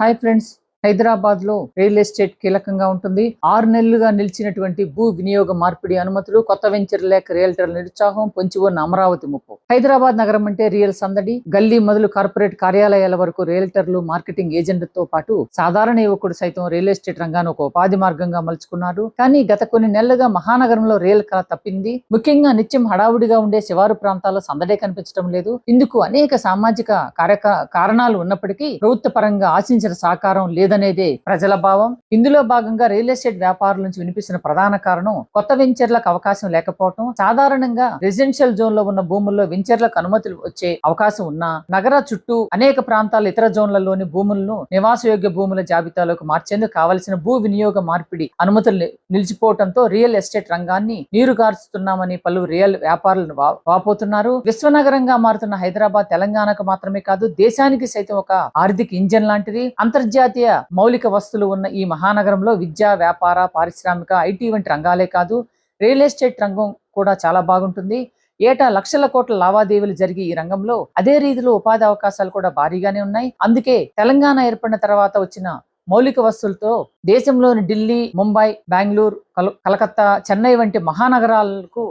Hi friends హైదరాబాద్లో real estate కీలకంగా ఉంటుంది. ఆరు నెలలుగా నిలిచినటువంటి భూ వినియోగ మార్పిడి అనుమతులు కొత్త వెంచర్ లేక రియల్టర్ నిరుత్సాహం పొంచి ఉన్న అమరావతి ముప్పు. హైదరాబాద్ నగరం అంటే రియల్ సందడి. గల్లీ మొదలు కార్పొరేట్ కార్యాలయాల వరకు రియల్టర్లు మార్కెటింగ్ ఏజెంట్లతో పాటు సాధారణ యువకుడు సైతం రియల్ ఎస్టేట్ రంగాన్ని ఒక ఉపాధి మార్గంగా మలుచుకున్నారు. కానీ గత కొన్ని నెలలుగా మహానగరంలో రియల్ కళ తప్పింది. ముఖ్యంగా నిత్యం హడావుడిగా ఉండే శివారు ప్రాంతాల్లో సందడే కనిపించడం లేదు. ఇందుకు అనేక సామాజిక కార్యక కారణాలు ఉన్నప్పటికీ ప్రభుత్వ పరంగా ఆశించిన సహకారం ఉందనేదే ప్రజల భావం. ఇందులో భాగంగా రియల్ ఎస్టేట్ వ్యాపారుల నుంచి వినిపిస్తున్న ప్రధాన కారణం కొత్త వెంచర్లకు అవకాశం లేకపోవడం సాధారణంగా రెసిడెన్షియల్ జోన్లో ఉన్న భూముల్లో వెంచర్లకు అనుమతులు వచ్చే అవకాశం ఉన్నా నగర చుట్టూ అనేక ప్రాంతాల ఇతర జోన్లలోని భూములను నివాసయోగ్య భూముల జాబితాలోకి మార్చేందుకు కావలసిన భూ వినియోగ మార్పిడి అనుమతులు నిలిచిపోవడంతో రియల్ ఎస్టేట్ రంగాన్ని నీరుగార్చుతున్నామని పలు రియల్ వ్యాపారులు వా- వాపోతున్నారు. విశ్వనగరంగా మారుతున్న హైదరాబాద్ తెలంగాణకు మాత్రమే కాదు దేశానికి సైతం ఒక ఆర్థిక ఇంజన్ లాంటిది. అంతర్జాతీయ మౌలిక వస్తువులు ఉన్న ఈ మహానగరంలో విద్య వ్యాపార పారిశ్రామిక ఐటీ వంటి రంగాలే కాదు రియల్ ఎస్టేట్ రంగం కూడా చాలా బాగుంటుంది. ఏటా లక్షల కోట్ల లావాదేవీలు జరిగే ఈ రంగంలో అదే రీతిలో ఉపాధి అవకాశాలు కూడా భారీగానే ఉన్నాయి. అందుకే తెలంగాణ ఏర్పడిన తర్వాత వచ్చిన మౌలిక వస్తువులతో దేశంలోని ఢిల్లీ ముంబై బెంగళూరు కల్ కలకత్తా చెన్నై వంటి మహానగరాలకు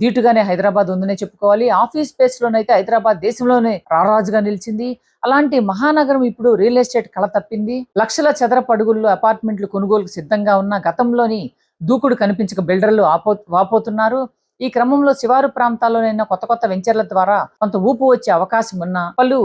ధీటుగానే హైదరాబాద్ ఉందనే చెప్పుకోవాలి. ఆఫీస్ స్పేస్ లోనైతే హైదరాబాద్ దేశంలోనే రారాజుగా నిలిచింది. అలాంటి మహానగరం ఇప్పుడు రియల్ ఎస్టేట్ కళ తప్పింది. లక్షల చదరపు అడుగుల్లో అపార్ట్మెంట్లు కొనుగోలుకు సిద్ధంగా ఉన్న గతంలోని దూకుడు కనిపించక బిల్డర్లు ఆపో వాపోతున్నారు. ఈ క్రమంలో శివారు ప్రాంతాల్లోనైనా కొత్త కొత్త వెంచర్ల ద్వారా కొంత ఊపు వచ్చే అవకాశం ఉన్న పలు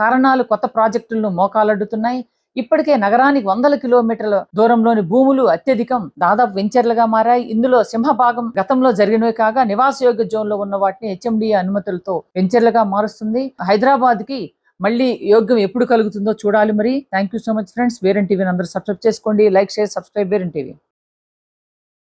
కారణాలు కొత్త ప్రాజెక్టులను మోకాలడ్డుతున్నాయి. ఇప్పటికే నగరానికి వందల కిలోమీటర్ల దూరంలోని భూములు అత్యధికం దాదాపు వెంచర్లుగా మారాయి. ఇందులో సింహభాగం గతంలో జరిగినవి కాగా నివాసయోగ్య జోన్లో ఉన్న వాటిని హెచ్ఎండి అనుమతులతో వెంచర్లుగా మారుస్తుంది. హైదరాబాద్కి మళ్ళీ యోగ్యం ఎప్పుడు కలుగుతుందో చూడాలి మరి. Thank you so much friends. వేరెన్ టీవీని అందరూ సబ్స్క్రైబ్ చేసుకోండి. లైక్ షేర్ సబ్స్క్రైబ్ వేరెన్ టీవీ.